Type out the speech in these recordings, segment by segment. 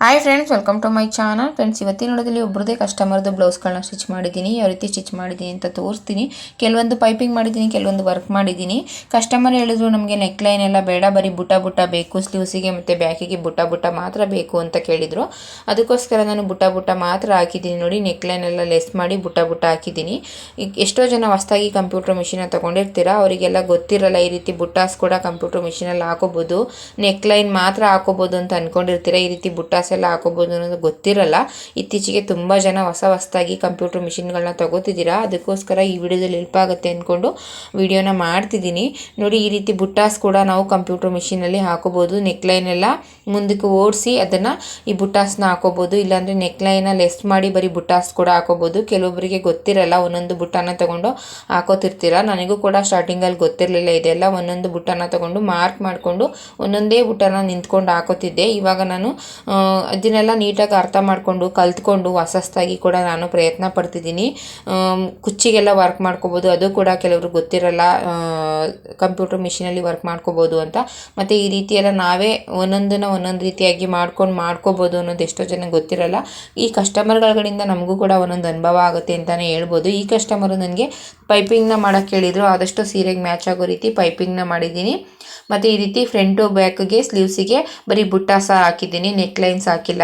Hi friends welcome to my channel friends ಇವತ್ತಿನ ನೋಡೋದಲ್ಲಿ ಒಬ್ಬರದೇ ಕಸ್ಟಮರ್ದು ಬ್ಲೌಸ್ಗಳನ್ನ stitch ಮಾಡಿದ್ದೀನಿ. ಯಾವ ರೀತಿ ಸ್ಟಿಚ್ ಮಾಡಿದ್ದೀನಿ ಅಂತ ತೋರಿಸ್ತೀನಿ. ಕೆಲವೊಂದು ಪೈಪಿಂಗ್ ಮಾಡಿದ್ದೀನಿ, ಕೆಲವೊಂದು ವರ್ಕ್ ಮಾಡಿದ್ದೀನಿ. ಕಸ್ಟಮರ್ ಹೇಳಿದ್ರು ನಮಗೆ ನೆಕ್ ಲೈನ್ ಎಲ್ಲ ಬೇಡ, ಬರೀ ಬುಟ್ಟ ಬುಟ್ಟ ಬೇಕು ಸ್ಲೀವ್ಸಿಗೆ ಮತ್ತು ಬ್ಯಾಕಿಗೆ ಬುಟ್ಟ ಬುಟ್ಟ ಮಾತ್ರ ಬೇಕು ಅಂತ ಕೇಳಿದರು. ಅದಕ್ಕೋಸ್ಕರ ನಾನು ಬುಟ್ಟ ಬುಟ್ಟ ಮಾತ್ರ ಹಾಕಿದ್ದೀನಿ ನೋಡಿ ನೆಕ್ ಲೈನ್ ಎಲ್ಲ ಲೆಸ್ ಮಾಡಿ ಬುಟ್ಟ ಬುಟ್ಟ ಹಾಕಿದ್ದೀನಿ. ಎಷ್ಟೋ ಜನ ಹೊಸ್ದಾಗಿ ಕಂಪ್ಯೂಟರ್ ಮಿಷಿನ ತೊಗೊಂಡಿರ್ತೀರಾ, ಅವರಿಗೆಲ್ಲ ಗೊತ್ತಿರಲ್ಲ ಈ ರೀತಿ ಬುಟ್ಟಾಸ್ ಕೂಡ ಕಂಪ್ಯೂಟರ್ ಮಿಷಿನಲ್ಲಿ ಹಾಕೋಬೋದು. ನೆಕ್ ಲೈನ್ ಮಾತ್ರ ಹಾಕೋಬೋದು ಅಂತ ಅಂದ್ಕೊಂಡಿರ್ತೀರ ಈ ರೀತಿ ಬುಟ್ಟಾಸ್ ಎಲ್ಲ ಹಾಕೋಬೋದು ಅನ್ನೋದು ಗೊತ್ತಿರಲ್ಲ. ಇತ್ತೀಚೆಗೆ ತುಂಬ ಜನ ಹೊಸ ಹೊಸದಾಗಿ ಕಂಪ್ಯೂಟರ್ ಮಿಷಿನ್ಗಳನ್ನ ತಗೋತಿದ್ದೀರಾ? ಅದಕ್ಕೋಸ್ಕರ ಈ ವಿಡಿಯೋದಲ್ಲಿ ಹೆಲ್ಪ್ ಆಗುತ್ತೆ ಅಂದ್ಕೊಂಡು ವಿಡಿಯೋನ ಮಾಡ್ತಿದ್ದೀನಿ. ನೋಡಿ, ಈ ರೀತಿ ಬುಟ್ಟಾಸ್ ಕೂಡ ನಾವು ಕಂಪ್ಯೂಟರ್ ಮಿಷಿನಲ್ಲಿ ಹಾಕೋಬೋದು. ನೆಕ್ ಲೈನ್ ಎಲ್ಲ ಮುಂದಕ್ಕೆ ಓಡಿಸಿ ಅದನ್ನು ಈ ಬುಟ್ಟಾಸ್ನ ಹಾಕೋಬೋದು. ಇಲ್ಲಾಂದರೆ ನೆಕ್ ಲೈನ ಲೆಸ್ ಮಾಡಿ ಬರೀ ಬುಟ್ಟಾಸ್ ಕೂಡ ಹಾಕೋಬೋದು. ಕೆಲವೊಬ್ಬರಿಗೆ ಗೊತ್ತಿರಲ್ಲ, ಒಂದೊಂದು ಬುಟ್ಟನ ತಗೊಂಡು ಹಾಕೋತಿರ್ತೀರ? ನನಗೂ ಕೂಡ ಸ್ಟಾರ್ಟಿಂಗಲ್ಲಿ ಗೊತ್ತಿರಲಿಲ್ಲ. ಇದೆಲ್ಲ ಒಂದೊಂದು ಬುಟ್ಟನ ತಗೊಂಡು ಮಾರ್ಕ್ ಮಾಡಿಕೊಂಡು ಒಂದೊಂದೇ ಬುಟ್ಟಾನ ನಿಂತ್ಕೊಂಡು ಹಾಕೋತಿದ್ದೆ. ಇವಾಗ ನಾನು ಆ, ಇದನ್ನೆಲ್ಲ ನೀಟಾಗಿ ಅರ್ಥ ಮಾಡಿಕೊಂಡು ಕಲ್ತ್ಕೊಂಡು ಹೊಸ ಹೊಸ್ದಾಗಿ ಕೂಡ ನಾನು ಪ್ರಯತ್ನ ಪಡ್ತಿದ್ದೀನಿ. ಕುಚ್ಚಿಗೆಲ್ಲ ವರ್ಕ್ ಮಾಡ್ಕೋಬೋದು. ಅದು ಕೂಡ ಕೆಲವರು ಗೊತ್ತಿರಲ್ಲ. ಕಂಪ್ಯೂಟರ್ ಮಿಷಿನಲ್ಲಿ ವರ್ಕ್ ಮಾಡ್ಕೋಬೋದು ಅಂತ. ಮತ್ತು ಈ ರೀತಿಯೆಲ್ಲ ನಾವೇ ಒಂದೊಂದನ್ನ ಒಂದೊಂದು ರೀತಿಯಾಗಿ ಮಾಡ್ಕೊಂಡು ಮಾಡ್ಕೋಬೋದು ಅನ್ನೋದು ಎಷ್ಟೋ ಜನ ಗೊತ್ತಿರಲ್ಲ. ಈ ಕಸ್ಟಮರ್ಗಳಿಂದ ನಮಗೂ ಕೂಡ ಒಂದೊಂದು ಅನುಭವ ಆಗುತ್ತೆ ಅಂತಲೇ ಹೇಳ್ಬೋದು. ಈ ಕಸ್ಟಮರು ನನಗೆ ಪೈಪಿಂಗ್ನ ಮಾಡೋಕ್ಕೆ ಹೇಳಿದರು. ಆದಷ್ಟು ಸೀರೆಗೆ ಮ್ಯಾಚ್ ಆಗೋ ರೀತಿ ಪೈಪಿಂಗ್ನ ಮಾಡಿದ್ದೀನಿ. ಮತ್ತು ಈ ರೀತಿ ಫ್ರಂಟು ಬ್ಯಾಕ್ಗೆ ಸ್ಲೀವ್ಸಿಗೆ ಬರೀ ಬುಟ್ಟಾಸ ಹಾಕಿದ್ದೀನಿ. ನೆಕ್ ಲೈನ್ಸ್ ಹಾಕಿಲ್ಲ.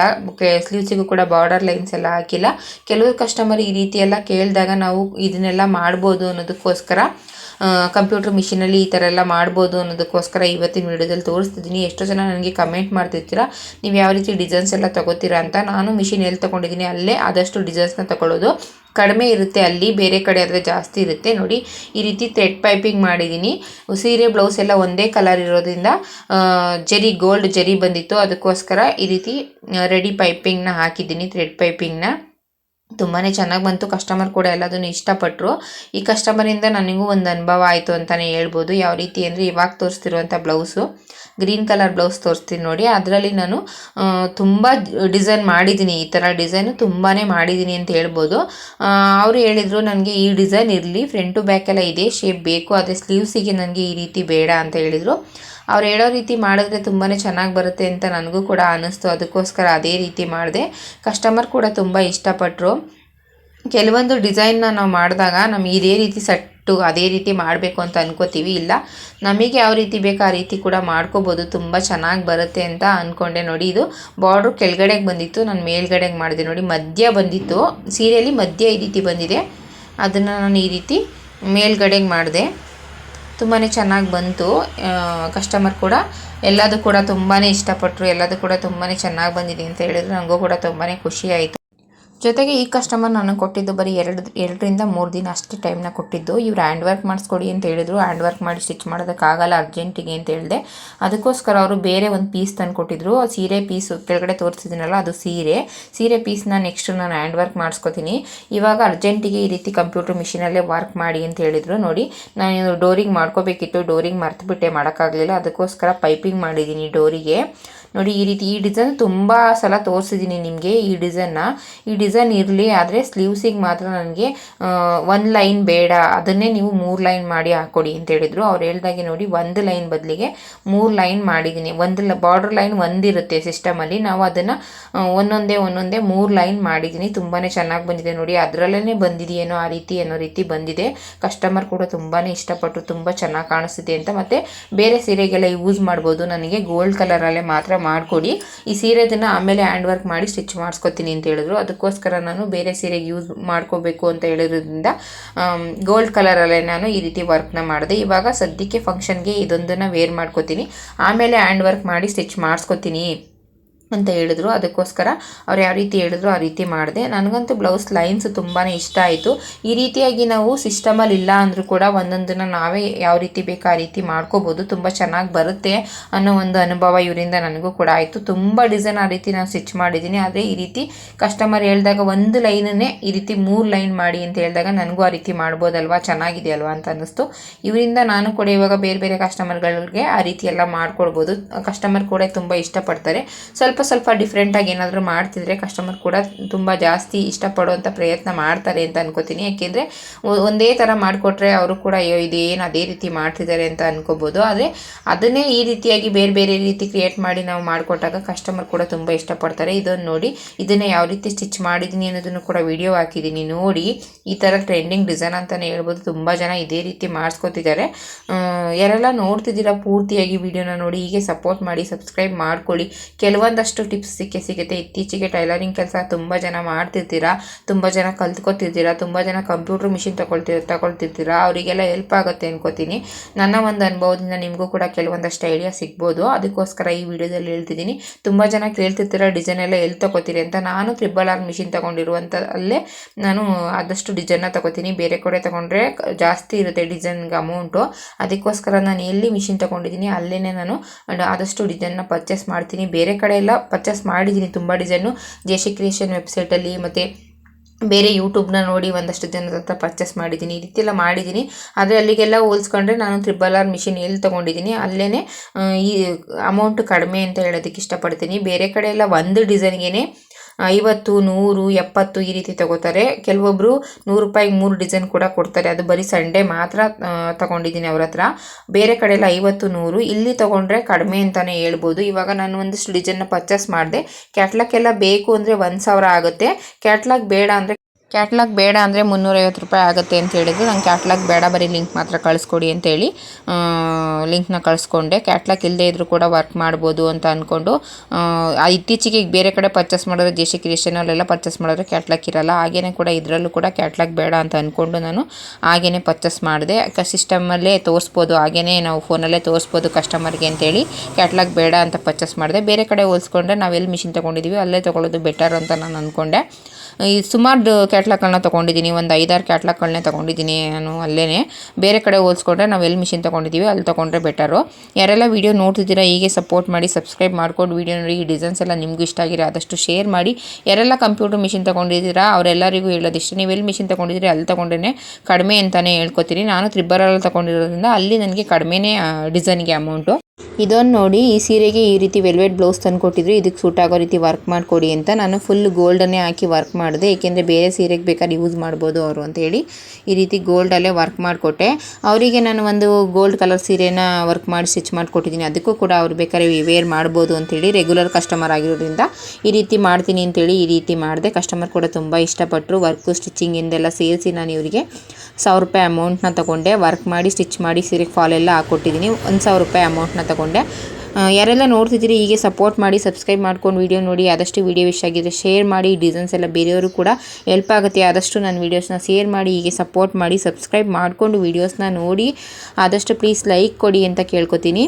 ಸ್ಲೀವ್ಸಿಗೂ ಕೂಡ ಬಾರ್ಡರ್ ಲೈನ್ಸ್ ಎಲ್ಲ ಹಾಕಿಲ್ಲ. ಕೆಲವು ಕಸ್ಟಮರ್ ಈ ರೀತಿ ಎಲ್ಲ ಕೇಳಿದಾಗ ನಾವು ಇದನ್ನೆಲ್ಲ ಮಾಡ್ಬೋದು ಅನ್ನೋದಕ್ಕೋಸ್ಕರ ಕಂಪ್ಯೂಟರ್ ಮಿಷಿನಲ್ಲಿ ಈ ಥರ ಎಲ್ಲ ಮಾಡ್ಬೋದು ಅನ್ನೋದಕ್ಕೋಸ್ಕರ ಇವತ್ತಿನ ವಿಡಿಯೋದಲ್ಲಿ ತೋರಿಸ್ತಿದ್ದೀನಿ. ಎಷ್ಟೋ ಜನ ನನಗೆ ಕಮೆಂಟ್ ಮಾಡ್ತಿರ್ತೀರಾ, ನೀವು ಯಾವ ರೀತಿ ಡಿಸೈನ್ಸ್ ಎಲ್ಲ ತೊಗೋತೀರಾ? ಅಂತ ನಾನು ಮಿಷಿನ್ ಎಲ್ಲಿ ತೊಗೊಂಡಿದ್ದೀನಿ, ಅಲ್ಲೇ ಆದಷ್ಟು ಡಿಸೈನ್ಸ್ನ ತಗೊಳ್ಳೋದು. ಕಡಿಮೆ ಇರುತ್ತೆ, ಅಲ್ಲಿ ಬೇರೆ ಕಡೆ ಆದರೆ ಜಾಸ್ತಿ ಇರುತ್ತೆ. ನೋಡಿ, ಈ ರೀತಿ ಥ್ರೆಡ್ ಪೈಪಿಂಗ್ ಮಾಡಿದ್ದೀನಿ. ಸೀರೆ ಬ್ಲೌಸ್ ಎಲ್ಲ ಒಂದೇ ಕಲರ್ ಇರೋದ್ರಿಂದ ಜರಿ ಗೋಲ್ಡ್ ಜರಿ ಬಂದಿತ್ತು. ಅದಕ್ಕೋಸ್ಕರ ಈ ರೀತಿ ರೆಡಿ ಪೈಪಿಂಗ್ನ ಹಾಕಿದ್ದೀನಿ ಥ್ರೆಡ್ ಪೈಪಿಂಗ್ನ ತುಂಬಾ ಚೆನ್ನಾಗಿ ಬಂತು. ಕಸ್ಟಮರ್ ಕೂಡ ಎಲ್ಲದನ್ನು ಇಷ್ಟಪಟ್ಟರು ಈ ಕಸ್ಟಮರಿಂದ ನನಗೂ ಒಂದು ಅನುಭವ ಆಯಿತು ಅಂತಲೇ ಹೇಳ್ಬೋದು. ಯಾವ ರೀತಿ ಅಂದರೆ ಇವಾಗ ತೋರಿಸ್ತಿರುವಂಥ ಬ್ಲೌಸು ಗ್ರೀನ್ ಕಲರ್ ಬ್ಲೌಸ್ ತೋರಿಸ್ತೀನಿ ನೋಡಿ. ಅದರಲ್ಲಿ ನಾನು ತುಂಬ ಡಿಸೈನ್ ಮಾಡಿದ್ದೀನಿ ಈ ಥರ ಡಿಸೈನು ತುಂಬಾ ಮಾಡಿದ್ದೀನಿ ಅಂತ ಹೇಳ್ಬೋದು. ಅವರು ಹೇಳಿದರು ನನಗೆ ಈ ಡಿಸೈನ್ ಇರಲಿ. ಫ್ರಂಟು ಬ್ಯಾಕೆಲ್ಲ ಇದೇ ಶೇಪ್ ಬೇಕು. ಅದೇ ಸ್ಲೀವ್ಸಿಗೆ ನನಗೆ ಈ ರೀತಿ ಬೇಡ ಅಂತ ಹೇಳಿದರು. ಅವ್ರು ಹೇಳೋ ರೀತಿ ಮಾಡಿದ್ರೆ ತುಂಬಾ ಚೆನ್ನಾಗಿ ಬರುತ್ತೆ ಅಂತ ನನಗೂ ಕೂಡ ಅನ್ನಿಸ್ತು. ಅದಕ್ಕೋಸ್ಕರ ಅದೇ ರೀತಿ ಮಾಡಿದೆ. ಕಸ್ಟಮರ್ ಕೂಡ ತುಂಬ ಇಷ್ಟಪಟ್ಟರು ಕೆಲವೊಂದು ಡಿಸೈನ್ನ ನಾವು ಮಾಡಿದಾಗ ನಮಗೆ ಇದೇ ರೀತಿ ಸಟ್ಟು ಅದೇ ರೀತಿ ಮಾಡಬೇಕು ಅಂತ ಅಂದ್ಕೋತೀವಿ ಇಲ್ಲ, ನಮಗೆ ಯಾವ ರೀತಿ ಬೇಕೋ ಆ ರೀತಿ ಕೂಡ ಮಾಡ್ಕೋಬೋದು. ತುಂಬ ಚೆನ್ನಾಗಿ ಬರುತ್ತೆ ಅಂತ ಅಂದ್ಕೊಂಡೆ ನೋಡಿ. ಇದು ಬಾರ್ಡ್ರು ಕೆಳಗಡೆಗೆ ಬಂದಿತ್ತು, ನಾನು ಮೇಲ್ಗಡೆಗೆ ಮಾಡಿದೆ ನೋಡಿ. ಮಧ್ಯ ಬಂದಿತ್ತು. ಸೀರೆಯಲ್ಲಿ ಮಧ್ಯ ಈ ರೀತಿ ಬಂದಿದೆ. ಅದನ್ನು ನಾನು ಈ ರೀತಿ ಮೇಲ್ಗಡೆಗೆ ಮಾಡಿದೆ. ತುಂಬಾ ಚೆನ್ನಾಗಿ ಬಂತು. ಕಸ್ಟಮರ್ ಕೂಡ ಎಲ್ಲದೂ ಕೂಡ ತುಂಬಾ ಇಷ್ಟಪಟ್ಟರು ಎಲ್ಲದೂ ಕೂಡ ತುಂಬಾ ಚೆನ್ನಾಗಿ ಬಂದಿದೆ ಅಂತ ಹೇಳಿದ್ರು. ನನಗೂ ಕೂಡ ತುಂಬಾ ಖುಷಿ ಆಯಿತು. ಜೊತೆಗೆ ಈ ಕಸ್ಟಮರ್ ನನಗೆ ಕೊಟ್ಟಿದ್ದು ಬರೀ ಎರಡು, ಎರಡರಿಂದ ಮೂರು ದಿನ ಅಷ್ಟು ಟೈಮ್ನ ಕೊಟ್ಟಿದ್ದು. ಇವ್ರು ಹ್ಯಾಂಡ್ ವರ್ಕ್ ಮಾಡಿಸ್ಕೊಡಿ ಅಂತ ಹೇಳಿದ್ರು. ಹ್ಯಾಂಡ್ ವರ್ಕ್ ಮಾಡಿ ಸ್ಟಿಚ್ ಮಾಡೋದಕ್ಕಾಗಲ್ಲ ಅರ್ಜೆಂಟಿಗೆ ಅಂತ ಹೇಳಿದೆ. ಅದಕ್ಕೋಸ್ಕರ ಅವರು ಬೇರೆ ಒಂದು ಪೀಸ್ ತಂದು ಕೊಟ್ಟಿದ್ರು. ಸೀರೆ ಪೀಸ್ ಕೆಳಗಡೆ ತೋರಿಸಿದ್ನಲ್ಲ, ಅದು ಸೀರೆ. ಸೀರೆ ಪೀಸ್ನ ನೆಕ್ಸ್ಟ್ ನಾನು ಹ್ಯಾಂಡ್ ವರ್ಕ್ ಮಾಡಿಸ್ಕೊತೀನಿ. ಇವಾಗ ಅರ್ಜೆಂಟಿಗೆ ಈ ರೀತಿ ಕಂಪ್ಯೂಟರ್ ಮಿಷಿನಲ್ಲೇ ವರ್ಕ್ ಮಾಡಿ ಅಂತ ಹೇಳಿದರು. ನೋಡಿ, ನಾನು ಡೋರಿಗೆ ಮಾಡ್ಕೋಬೇಕಿತ್ತು. ಡೋರಿಗೆ ಮರ್ತುಬಿಟ್ಟೆ, ಮಾಡೋಕ್ಕಾಗಲಿಲ್ಲ. ಅದಕ್ಕೋಸ್ಕರ ಪೈಪಿಂಗ್ ಮಾಡಿದ್ದೀನಿ ಡೋರಿಗೆ. ನೋಡಿ, ಈ ರೀತಿ ಈ ಡಿಸೈನ್ ತುಂಬ ಸಲ ತೋರಿಸಿದ್ದೀನಿ ನಿಮಗೆ, ಈ ಡಿಸೈನ್ನ ಈ ಡಿಸೈನ್ ಇರಲಿ, ಆದರೆ ಸ್ಲೀವ್ಸಿಗೆ ಮಾತ್ರ ನನಗೆ ಒಂದು ಲೈನ್ ಬೇಡ. ಅದನ್ನೇ ನೀವು ಮೂರು ಲೈನ್ ಮಾಡಿ ಹಾಕ್ಕೊಡಿ ಅಂತ ಹೇಳಿದರು. ಅವ್ರು ಹೇಳ್ದಾಗೆ ನೋಡಿ, ಒಂದು ಲೈನ್ ಬದಲಿಗೆ ಮೂರು ಲೈನ್ ಮಾಡಿದ್ದೀನಿ ಒಂದು ಬಾರ್ಡರ್ ಲೈನ್ ಒಂದಿರುತ್ತೆ ಸಿಸ್ಟಮಲ್ಲಿ ನಾವು ಅದನ್ನು ಒಂದೊಂದೇ ಒಂದೊಂದೇ ಮೂರು ಲೈನ್ ಮಾಡಿದ್ದೀನಿ ತುಂಬಾ ಚೆನ್ನಾಗಿ ಬಂದಿದೆ ನೋಡಿ. ಅದರಲ್ಲೇ ಬಂದಿದೆಯೇನೋ ಆ ರೀತಿ, ಏನೋ ರೀತಿ ಬಂದಿದೆ. ಕಸ್ಟಮರ್ ಕೂಡ ತುಂಬಾ ಇಷ್ಟಪಟ್ಟು, ತುಂಬ ಚೆನ್ನಾಗಿ ಕಾಣಿಸ್ತಿದೆ ಅಂತ. ಮತ್ತು ಬೇರೆ ಸೀರೆಗೆಲ್ಲ ಯೂಸ್ ಮಾಡ್ಬೋದು. ನನಗೆ ಗೋಲ್ಡ್ ಕಲರಲ್ಲೇ ಮಾತ್ರ ಮಾಡಿಕೊಡಿ. ಈ ಸೀರೆದನ್ನು ಆಮೇಲೆ ಹ್ಯಾಂಡ್ ವರ್ಕ್ ಮಾಡಿ ಸ್ಟಿಚ್ ಮಾಡಿಸ್ಕೊತೀನಿ ಅಂತ ಹೇಳಿದ್ರು. ಅದಕ್ಕೋಸ್ಕರ ನಾನು ಬೇರೆ ಸೀರೆಗೆ ಯೂಸ್ ಮಾಡ್ಕೋಬೇಕು ಅಂತ ಹೇಳಿರೋದ್ರಿಂದ ಗೋಲ್ಡ್ ಕಲರಲ್ಲೇ ನಾನು ಈ ರೀತಿ ವರ್ಕ್ನ ಮಾಡಿದೆ. ಇವಾಗ ಸದ್ಯಕ್ಕೆ ಫಂಕ್ಷನ್ಗೆ ಇದೊಂದನ್ನು ವೇರ್ ಮಾಡ್ಕೋತೀನಿ. ಆಮೇಲೆ ಹ್ಯಾಂಡ್ ವರ್ಕ್ ಮಾಡಿ ಸ್ಟಿಚ್ ಮಾಡಿಸ್ಕೊತೀನಿ. ಅಂತ ಹೇಳಿದ್ರು. ಅದಕ್ಕೋಸ್ಕರ ಅವ್ರು ಯಾವ ರೀತಿ ಹೇಳಿದ್ರು ಆ ರೀತಿ ಮಾಡಿದೆ. ನನಗಂತೂ ಬ್ಲೌಸ್ ಲೈನ್ಸ್ ತುಂಬಾ ಇಷ್ಟ ಆಯಿತು. ಈ ರೀತಿಯಾಗಿ ನಾವು ಸಿಸ್ಟಮಲ್ಲಿ ಇಲ್ಲ ಅಂದರೂ ಕೂಡ ಒಂದೊಂದನ್ನು ನಾವೇ ಯಾವ ರೀತಿ ಬೇಕೋ ಆ ರೀತಿ ಮಾಡ್ಕೋಬೋದು. ತುಂಬ ಚೆನ್ನಾಗಿ ಬರುತ್ತೆ ಅನ್ನೋ ಒಂದು ಅನುಭವ ಇವರಿಂದ ನನಗೂ ಕೂಡ ಆಯಿತು. ತುಂಬ ಡಿಸೈನ್ ಆ ರೀತಿ ನಾನು ಸ್ಟಿಚ್ ಮಾಡಿದ್ದೀನಿ. ಆದರೆ ಈ ರೀತಿ ಕಸ್ಟಮರ್ ಹೇಳಿದಾಗ ಒಂದು ಲೈನನ್ನೇ ಈ ರೀತಿ ಮೂರು ಲೈನ್ ಮಾಡಿ ಅಂತ ಹೇಳಿದಾಗ ನನಗೂ ಆ ರೀತಿ ಮಾಡ್ಬೋದಲ್ವಾ? ಚೆನ್ನಾಗಿದೆ ಅಲ್ವಾ ಅಂತ ಅನ್ನಿಸ್ತು. ಇವರಿಂದ ನಾನು ಕೂಡ ಇವಾಗ ಬೇರೆ ಬೇರೆ ಕಸ್ಟಮರ್ಗಳಿಗೆ ಆ ರೀತಿ ಎಲ್ಲ ಮಾಡ್ಕೊಡ್ಬೋದು. ಕಸ್ಟಮರ್ ಕೂಡ ತುಂಬ ಇಷ್ಟಪಡ್ತಾರೆ. ಸ್ವಲ್ಪ ಸ್ವಲ್ಪ ಡಿಫ್ರೆಂಟಾಗಿ ಏನಾದರೂ ಮಾಡ್ತಿದ್ರೆ ಕಸ್ಟಮರ್ ಕೂಡ ತುಂಬ ಜಾಸ್ತಿ ಇಷ್ಟಪಡುವಂಥ ಪ್ರಯತ್ನ ಮಾಡ್ತಾರೆ ಅಂತ ಅನ್ಕೋತೀನಿ. ಯಾಕೆಂದರೆ ಒಂದೇ ಥರ ಮಾಡಿಕೊಟ್ರೆ ಅವರು ಕೂಡ ಅಯ್ಯೋ, ಇದೇನು ಅದೇ ರೀತಿ ಮಾಡ್ತಿದ್ದಾರೆ ಅಂತ ಅನ್ಕೋಬೋದು. ಆದರೆ ಅದನ್ನೇ ಈ ರೀತಿಯಾಗಿ ಬೇರೆ ಬೇರೆ ರೀತಿ ಕ್ರಿಯೇಟ್ ಮಾಡಿ ನಾವು ಮಾಡಿಕೊಟ್ಟಾಗ ಕಸ್ಟಮರ್ ಕೂಡ ತುಂಬ ಇಷ್ಟಪಡ್ತಾರೆ. ಇದನ್ನು ನೋಡಿ, ಇದನ್ನು ಯಾವ ರೀತಿ ಸ್ಟಿಚ್ ಮಾಡಿದ್ದೀನಿ ಅನ್ನೋದನ್ನು ಕೂಡ ವಿಡಿಯೋ ಹಾಕಿದ್ದೀನಿ ನೋಡಿ, ಈ ಥರ ಟ್ರೆಂಡಿಂಗ್ ಡಿಸೈನ್ ಅಂತಲೇ ಹೇಳ್ಬೋದು. ತುಂಬ ಜನ ಇದೇ ರೀತಿ ಮಾಡಿಸ್ಕೊತಿದ್ದಾರೆ. ಯಾರೆಲ್ಲ ನೋಡ್ತಿದ್ದೀರಾ ಪೂರ್ತಿಯಾಗಿ ವಿಡಿಯೋನ ನೋಡಿ, ಹೀಗೆ ಸಪೋರ್ಟ್ ಮಾಡಿ ಸಬ್ಸ್ಕ್ರೈಬ್ ಮಾಡ್ಕೊಳ್ಳಿ. ಕೆಲವೊಂದಷ್ಟು ಟಿಪ್ಸ್ ಸಿಕ್ಕೆ ಸಿಗುತ್ತೆ. ಇತ್ತೀಚೆಗೆ ಟೈಲರಿಂಗ್ ಕೆಲಸ ತುಂಬ ಜನ ಮಾಡ್ತಿರ್ತೀರಾ? ತುಂಬ ಜನ ಕಲ್ತ್ಕೊತಿರ್ತೀರಾ? ತುಂಬ ಜನ ಕಂಪ್ಯೂಟರ್ ಮಿಷಿನ್ ತಗೊಳ್ತಿ ತಗೊಳ್ತಿರ್ತೀರಾ? ಅವರಿಗೆಲ್ಲ ಹೆಲ್ಪ್ ಆಗುತ್ತೆ ಅನ್ಕೋತೀನಿ. ನನ್ನ ಒಂದು ಅನುಭವದಿಂದ ನಿಮಗೂ ಕೂಡ ಕೆಲವೊಂದಷ್ಟು ಐಡಿಯಾ ಸಿಗ್ಬೋದು. ಅದಕ್ಕೋಸ್ಕರ ಈ ವಿಡಿಯೋದಲ್ಲಿ ಹೇಳ್ತಿದ್ದೀನಿ. ತುಂಬ ಜನ ಕೇಳ್ತಿರ್ತೀರ ಡಿಸೈನ್ ಎಲ್ಲ ಎಲ್ಲಿ ತಗೋತೀರಿ ಅಂತ? ನಾನು ತ್ರಿಬಲ್ ಆರ್ ಮಿಷಿನ್ ತಗೊಂಡಿರುವಂಥ ಅಲ್ಲೇ ನಾನು ಆದಷ್ಟು ಡಿಸೈನ್ನ ತಗೋತೀನಿ. ಬೇರೆ ಕಡೆ ತಗೊಂಡ್ರೆ ಜಾಸ್ತಿ ಇರುತ್ತೆ ಡಿಸೈನ್ಗೆ ಅಮೌಂಟು ಅದಕ್ಕೋಸ್ಕರ ನಾನು ಎಲ್ಲಿ ಮಿಷಿನ್ ತಗೊಂಡಿದ್ದೀನಿ ಅಲ್ಲೇ ನಾನು ಆದಷ್ಟು ಡಿಸೈನ್ನ ಪರ್ಚೇಸ್ ಮಾಡ್ತೀನಿ. ಬೇರೆ ಕಡೆ ಎಲ್ಲ ಪರ್ಚೇಸ್ ಮಾಡಿದ್ದೀನಿ ತುಂಬ ಡಿಸೈನು ಜೇಶಿ ಕ್ರಿಯೇಷನ್ ವೆಬ್ಸೈಟಲ್ಲಿ ಮತ್ತು ಬೇರೆ ಯೂಟ್ಯೂಬ್ನ ನೋಡಿ ಒಂದಷ್ಟು ಜನದ ಹತ್ರ ಪರ್ಚೇಸ್ ಮಾಡಿದ್ದೀನಿ. ಈ ರೀತಿ ಎಲ್ಲ ಮಾಡಿದ್ದೀನಿ. ಆದರೆ ಅಲ್ಲಿಗೆಲ್ಲ ಹೋಲಿಸ್ಕೊಂಡ್ರೆ ನಾನು ತ್ರಿಬಲ್ ಆರ್ ಮಿಷಿನ್ ಎಲ್ಲಿ ತೊಗೊಂಡಿದ್ದೀನಿ? ಅಲ್ಲೇ ಈ ಅಮೌಂಟ್ ಕಡಿಮೆ ಅಂತ ಹೇಳೋದಕ್ಕೆ ಇಷ್ಟಪಡ್ತೀನಿ. ಬೇರೆ ಕಡೆ ಎಲ್ಲ ಒಂದು ಡಿಸೈನ್ಗೆ ಐವತ್ತು, ನೂರು, ಎಪ್ಪತ್ತು ಈ ರೀತಿ ತಗೋತಾರೆ. ಕೆಲವೊಬ್ಬರು ನೂರು ರೂಪಾಯಿಗೆ ಮೂರು ಡಿಸೈನ್ ಕೂಡ ಕೊಡ್ತಾರೆ. ಅದು ಬರೀ ಸಂಡೇ ಮಾತ್ರ ತಗೊಂಡಿದ್ದೀನಿ ಅವ್ರ ಹತ್ರ. ಬೇರೆ ಕಡೆ ಎಲ್ಲ ಐವತ್ತು, ನೂರು ಇಲ್ಲಿ ತೊಗೊಂಡ್ರೆ ಕಡಿಮೆ ಅಂತಲೇ ಹೇಳ್ಬೋದು. ಇವಾಗ ನಾನು ಒಂದಿಷ್ಟು ಡಿಸೈನ್ನ ಪರ್ಚೇಸ್ ಮಾಡಿದೆ. ಕ್ಯಾಟ್ಲಾಕ್ ಎಲ್ಲ ಬೇಕು ಅಂದರೆ ಒಂದು ಸಾವಿರ ಆಗುತ್ತೆ. ಕ್ಯಾಟ್ಲಾಗ್ ಬೇಡ ಅಂದರೆ ಕ್ಯಾಟ್ಲಾಗ್ ಬೇಡ ಅಂದರೆ ಮುನ್ನೂರೈವತ್ತು ರೂಪಾಯಿ ಆಗುತ್ತೆ ಅಂತ ಹೇಳಿದ್ರು. ನಂಗೆ ಕ್ಯಾಟ್ಲಾಗ್ ಬೇಡ, ಬರೀ ಲಿಂಕ್ ಮಾತ್ರ ಕಳಿಸ್ಕೊಡಿ ಅಂತೇಳಿ ಲಿಂಕ್ನ ಕಳಿಸ್ಕೊಂಡೆ. ಕ್ಯಾಟ್ಲಾಗ್ ಇಲ್ಲದೇ ಇದ್ದರೂ ಕೂಡ ವರ್ಕ್ ಮಾಡ್ಬೋದು ಅಂತ ಅಂದ್ಕೊಂಡು ಇತ್ತೀಚೆಗೆ ಬೇರೆ ಕಡೆ ಪರ್ಚೇಸ್ ಮಾಡಿದ್ರೆ ಜೆ ಸಿ ಕ್ರಿಯೇಷನಲ್ಲೆಲ್ಲ ಪರ್ಚೇಸ್ ಮಾಡಿದ್ರೆ ಕ್ಯಾಟ್ಲಾಗ್ ಇರಲ್ಲ. ಹಾಗೇ ಕೂಡ ಇದರಲ್ಲೂ ಕೂಡ ಕ್ಯಾಟ್ಲಾಗ್ ಬೇಡ ಅಂತ ಅಂದ್ಕೊಂಡು ನಾನು ಹಾಗೇ ಪರ್ಚೇಸ್ ಮಾಡಿದೆ. ಸಿಸ್ಟಮಲ್ಲೇ ತೋರಿಸ್ಬೋದು ಹಾಗೇ ನಾವು ಫೋನಲ್ಲೇ ತೋರಿಸ್ಬೋದು ಕಸ್ಟಮರ್ಗೆ ಅಂತೇಳಿ ಕ್ಯಾಟ್ಲಾಗ್ ಬೇಡ ಅಂತ ಪರ್ಚೇಸ್ ಮಾಡಿದೆ. ಬೇರೆ ಕಡೆ ಹೋಲಿಸ್ಕೊಂಡ್ರೆ ನಾವೆಲ್ಲಿ ಮಿಷಿನ್ ತೊಗೊಂಡಿದ್ದೀವಿ ಅಲ್ಲೇ ತೊಗೊಳ್ಳೋದು ಬೆಟರ್ ಅಂತ ನಾನು ಅಂದ್ಕೊಂಡೆ ಈ ಸುಮಾರು ಕ್ಯಾಟ್ಲಾಗ್ಗಳನ್ನ ತೊಗೊಂಡಿದ್ದೀನಿ, ಒಂದು ಐದಾರು ಕ್ಯಾಟ್ಲಾಗ್ಗಳನ್ನೇ ತೊಗೊಂಡಿದ್ದೀನಿ ನಾನು ಅಲ್ಲೇ ಬೇರೆ ಕಡೆ ಹೋಲಿಸ್ಕೊಂಡ್ರೆ ನಾವು ಎಲ್ಲಿ ಮಿಷಿನ್ ತೊಗೊಂಡಿದ್ದೀವಿ ಅಲ್ಲಿ ತೊಗೊಂಡ್ರೆ ಬೆಟರು. ಯಾರೆಲ್ಲ ವೀಡಿಯೋ ನೋಡ್ತಿದ್ದೀರಾ, ಹೀಗೆ ಸಪೋರ್ಟ್ ಮಾಡಿ, ಸಬ್ಸ್ಕ್ರೈಬ್ ಮಾಡ್ಕೊಂಡು ವೀಡಿಯೋ ನೋಡಿ, ಈ ಡಿಸೈನ್ಸ್ ಎಲ್ಲ ನಿಮಗೂ ಇಷ್ಟ ಆಗಿರೋ ಆದಷ್ಟು ಶೇರ್ ಮಾಡಿ. ಯಾರೆಲ್ಲ ಕಂಪ್ಯೂಟರ್ ಮಿಷಿನ್ ತೊಗೊಂಡಿದ್ದೀರಾ, ಅವರೆಲ್ಲರಿಗೂ ಹೇಳೋದಿಷ್ಟು. ನೀವು ಎಲ್ಲಿ ಮಿಷಿನ್ ತೊಗೊಂಡಿದ್ದೀರಿ, ಅಲ್ಲಿ ತೊಗೊಂಡ್ರೆ ಕಡಿಮೆ ಅಂತಲೇ ಹೇಳ್ಕೊತೀನಿ. ನಾನು ತ್ರಿಬ್ಬರಲ್ಲಿ ತೊಗೊಂಡಿರೋದ್ರಿಂದ ಅಲ್ಲಿ ನನಗೆ ಕಡಿಮೆನೇ ಡಿಸೈನ್ಗೆ ಅಮೌಂಟು. ಇದನ್ನು ನೋಡಿ ಈ ಸೀರೆಗೆ ಈ ರೀತಿ ವೆಲ್ವೆಟ್ ಬ್ಲೌಸ್ ತಂದು ಕೊಟ್ಟಿದ್ರು. ಇದಕ್ಕೆ ಸೂಟ್ ಆಗೋ ರೀತಿ ವರ್ಕ್ ಮಾಡಿಕೊಡಿ ಅಂತ ನಾನು ಫುಲ್ ಗೋಲ್ಡನ್ನೇ ಹಾಕಿ ವರ್ಕ್ ಮಾಡಿದೆ. ಏಕೆಂದರೆ ಬೇರೆ ಸೀರೆಗೆ ಬೇಕಾದ್ರೆ ಯೂಸ್ ಮಾಡ್ಬೋದು ಅವರು ಅಂತೇಳಿ ಈ ರೀತಿ ಗೋಲ್ಡಲ್ಲೇ ವರ್ಕ್ ಮಾಡಿಕೊಟ್ಟೆ. ಅವರಿಗೆ ನಾನು ಒಂದು ಗೋಲ್ಡ್ ಕಲರ್ ಸೀರೆನ ವರ್ಕ್ ಮಾಡಿ ಸ್ಟಿಚ್ ಮಾಡಿಕೊಟ್ಟಿದ್ದೀನಿ. ಅದಕ್ಕೂ ಕೂಡ ಅವ್ರು ಬೇಕಾದ್ರೆ ವೇರ್ ಮಾಡ್ಬೋದು ಅಂತೇಳಿ ರೆಗ್ಯುಲರ್ ಕಸ್ಟಮರ್ ಆಗಿರೋದ್ರಿಂದ ಈ ರೀತಿ ಮಾಡ್ತೀನಿ ಅಂತೇಳಿ ಈ ರೀತಿ ಮಾಡಿದೆ. ಕಸ್ಟಮರ್ ಕೂಡ ತುಂಬ ಇಷ್ಟಪಟ್ಟರು ವರ್ಕು ಸ್ಟಿಚಿಂಗಿಂದೆಲ್ಲ ಸೇರಿಸಿ ನಾನು ಇವರಿಗೆ ಸಾವಿರ ರೂಪಾಯಿ ಅಮೌಂಟ್ನ ತೊಗೊಂಡೆ. ವರ್ಕ್ ಮಾಡಿ ಸ್ಟಿಚ್ ಮಾಡಿ ಸೀರೆಗೆ ಫಾಲ್ ಎಲ್ಲ ಹಾಕ್ಕೊಟ್ಟಿದ್ದೀನಿ ಒಂದು ಸಾವಿರ ರೂಪಾಯಿ ಅಮೌಂಟ್ನ ತೊಗೊಂಡೆ. ಯಾರೆಲ್ಲ ನೋಡ್ತಿದ್ದೀರಿ, ಹೀಗೆ ಸಪೋರ್ಟ್ ಮಾಡಿ ಸಬ್ಸ್ಕ್ರೈಬ್ ಮಾಡ್ಕೊಂಡು ವೀಡಿಯೋ ನೋಡಿ, ಆದಷ್ಟು ವೀಡಿಯೋ ವಿಶ್ ಆಗಿದ್ರೆ ಶೇರ್ ಮಾಡಿ ಡಿಸೈನ್ಸ್ ಎಲ್ಲ ಬೇರೆಯವರು ಕೂಡ ಹೆಲ್ಪ್ ಆಗುತ್ತೆ. ಆದಷ್ಟು ನಾನು ವೀಡಿಯೋಸ್ನ ಶೇರ್ ಮಾಡಿ, ಹೀಗೆ ಸಪೋರ್ಟ್ ಮಾಡಿ ಸಬ್ಸ್ಕ್ರೈಬ್ ಮಾಡಿಕೊಂಡು ವೀಡಿಯೋಸ್ನ ನೋಡಿ, ಆದಷ್ಟು ಪ್ಲೀಸ್ ಲೈಕ್ ಕೊಡಿ ಅಂತ ಕೇಳ್ಕೊತೀನಿ.